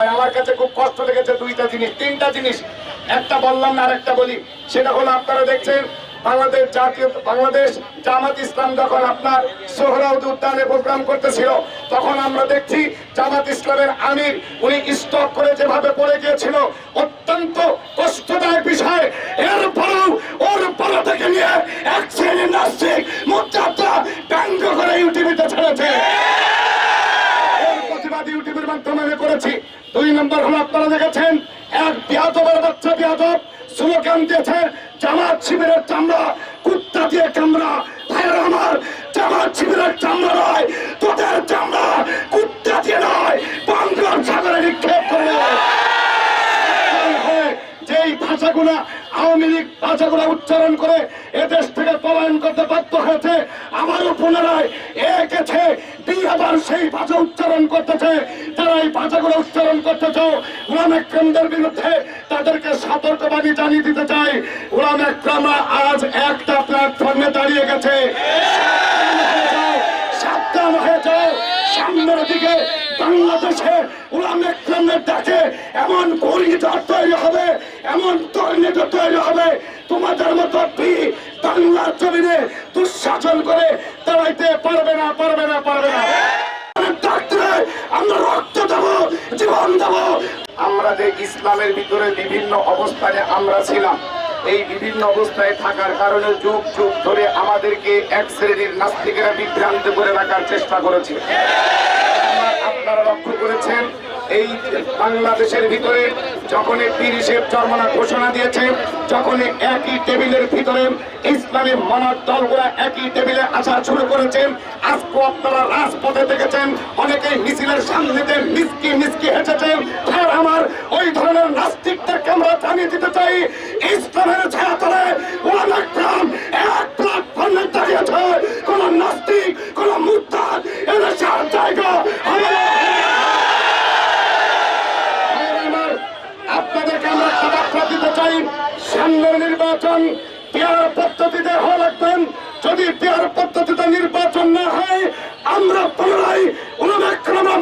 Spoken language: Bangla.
আমার কাছে খুব কষ্ট লেগেছে দুইটা জিনিস, তিনটা জিনিস। একটা বললাম না, আরেকটা বলি। সেটা হলো আপনারা দেখছেন, বাংলাদেশ জাতীয়, বাংলাদেশ জামাত ইসলাম যখন আপনার সোহরাউদ উদ্যানে প্রোগ্রাম করতেছিল, তখন আমরা দেখছি জামাত ইসলামের আমির, উনি স্টক করে যেভাবে পড়ে গিয়েছিল, অত্যন্ত কষ্টদায়ক বিষয়। এরপরেও ওর পড়া থেকে নিয়ে এক শ্রেণির নাস্তিক মুদ্রাটা ব্যঙ্গ করে ইউটিউবিতে ছেড়েছে। প্রতিবাদ ইউটিউবের মাধ্যমে দুই নম্বর হলো আপনারা দেখেছেন, এক বিয়াদবের বাচ্চা বিয়াদব স্লোগান দিয়েছে, জামাত শিবিরের চামড়া, কুত্তা দিয়ে চামড়া। ভাইয়ের আমার, জামাত শিবিরের চামড়া নয়, তোদের চামড়া কুত্তা দিয়ে নয়, বাংলার সাগরে নিক্ষেপ করে। যেই ভাষাগুলা আওয়ামী লীগ ভাষাগুলা উচ্চারণ করে এদেশ থেকে পলায়ন করতে বাধ্য হয়েছে। আবারও পুনরায় একেছে দুই আবার সেই ভাষা উচ্চারণ করতেছে। যারা এই ভাষাগুলো উচ্চারণ করতেছে গোলাম একরামদের বিরুদ্ধে তাদেরকে সতর্কবাদী জানিয়ে দিতে চাই। গোলাম একরামরা আজ একটা প্ল্যাটফর্মে দাঁড়িয়ে গেছে। সামনের দিকে বাংলাদেশে উলাম ডাকে এমন ঘূর্ণিঝড় তৈরি হবে, এমন তর্ণিত তৈরি হবে, তোমাদের মতো বাংলার জমিনে দুঃশাসন করে দাঁড়াইতে পারবে না পারবে না পারবে না। ডাক্তারে, আমরা রক্ত দেব, জীবন দেব। আমরা যে ইসলামের ভিতরে বিভিন্ন অবস্থানে আমরা ছিলাম এই বিভিন্ন অবস্থায় থাকার কারণে যুগ যুগ ধরে আমাদেরকে এক শ্রেণির নাস্তিকেরা বিভ্রান্ত করে রাখার চেষ্টা করেছে। আপনারা লক্ষ্য করেছেন, এই বাংলাদেশের ভিতরে যখন তিরিশের চরমনা ঘোষণা দিয়েছে যখন একই টেবিলের ভিতরে ইসলামী মনার দলগুলা একই টেবিলে আসা শুরু করেছেন আজকে আপনারা রাজপথে দেখেছেন অনেকে মিছিলের সামনেতে মিসকি মিসকি হেঁটেছেন চাই ইসলামের ছায়া তলে ওলাম এক প্ল্যাটফর্মে দাঁড়িয়েছে। কোন নাস্তিক, কোন জায়গা একটা দিতে চাই, সামনের নির্বাচন পেয়ার পদ্ধতিতে হওয়া লাগবেন যদি পেয়ার পদ্ধতিতে নির্বাচন না হয়, আমরা পুনরায় উন্নয়ন ময়দানের